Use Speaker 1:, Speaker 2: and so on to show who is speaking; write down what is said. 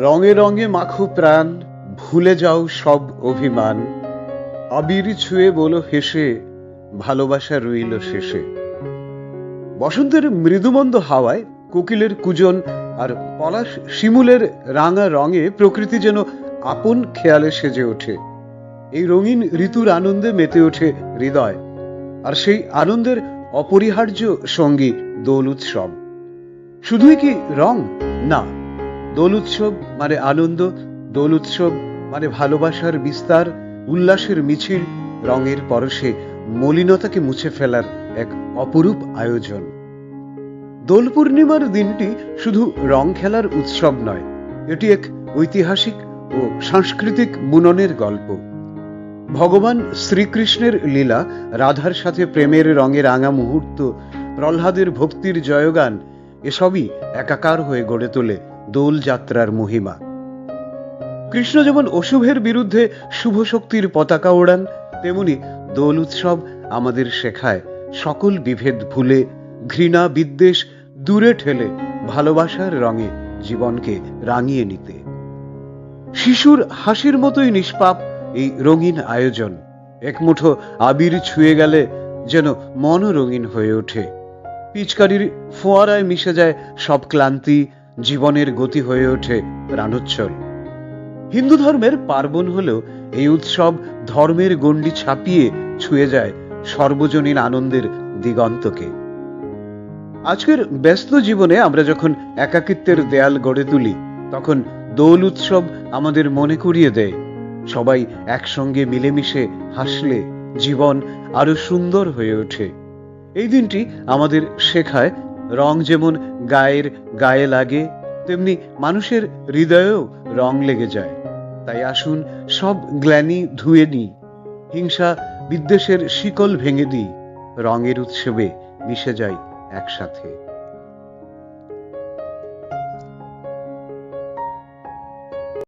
Speaker 1: রঙে রঙে মাখো প্রাণ, ভুলে যাও সব অভিমান। আবির ছুঁয়ে বলো হেসে, ভালোবাসা রইল শেষে। বসন্তের মৃদুমন্দ হাওয়ায় কোকিলের কুজন আর পলাশ শিমুলের রাঙা রঙে প্রকৃতি যেন আপন খেয়ালে সেজে ওঠে। এই রঙিন ঋতুর আনন্দে মেতে ওঠে হৃদয়, আর সেই আনন্দের অপরিহার্য সঙ্গী দোল উৎসব। শুধুই কি রং? না। দোল উৎসব মানে আনন্দ দোল উৎসব মানে ভালোবাসার বিস্তার, উল্লাসের মিছিল, রঙের পরশে মলিনতাকে মুছে ফেলার এক অপরূপ আয়োজন। দোল পূর্ণিমার দিনটি শুধু রং খেলার উৎসব নয়, এটি এক ঐতিহাসিক ও সাংস্কৃতিক বুননের গল্প। ভগবান শ্রীকৃষ্ণের লীলা, রাধার সাথে প্রেমের রঙে রাঙা মুহূর্ত, প্রহ্লাদের ভক্তির জয়গান, এসবই একাকার হয়ে গড়ে তোলে। দোল যাত্রার মহিমা। কৃষ্ণ যেমন অশুভের বিরুদ্ধে শুভ শক্তির পতাকা ওড়ান, তেমনি দোল উৎসব আমাদের শেখায় সকল বিভেদ ভুলে, ঘৃণা বিদ্বেষ দূরে ঠেলে ভালোবাসার রঙে জীবনকে রাঙিয়ে নিতে। শিশুর হাসির মতোই নিষ্পাপ এই রঙিন আয়োজন। একমুঠো আবির ছুঁয়ে গেলে যেন মনও রঙিন হয়ে ওঠে। পিচকারির ফোয়ারায় মিশে যায় সব ক্লান্তি জীবনের গতি হয়ে ওঠে প্রাণোচ্ছল হিন্দু ধর্মের পার্বণ হলেও এই উৎসব ধর্মের গণ্ডি ছাপিয়ে ছুঁয়ে যায় সর্বজনীন আনন্দের দিগন্তকে। আজকের ব্যস্ত জীবনে আমরা যখন একাকিত্বের দেয়াল গড়ে তুলি, তখন দোল উৎসব আমাদের মনে করিয়ে দেয়। সবাই একসঙ্গে মিলেমিশে হাসলে জীবন আরও সুন্দর হয়ে ওঠে। এই দিনটি আমাদের শেখায় রং যেমন গায়ের গায়ে লাগে, তেমনি মানুষের হৃদয়েও রং লেগে যায়। তাই আসুন, সব গ্ল্যানি ধুয়ে নিই। হিংসা বিদ্বেষের শিকল ভেঙে দিই। রঙের উৎসবে মিশে যাই একসাথে।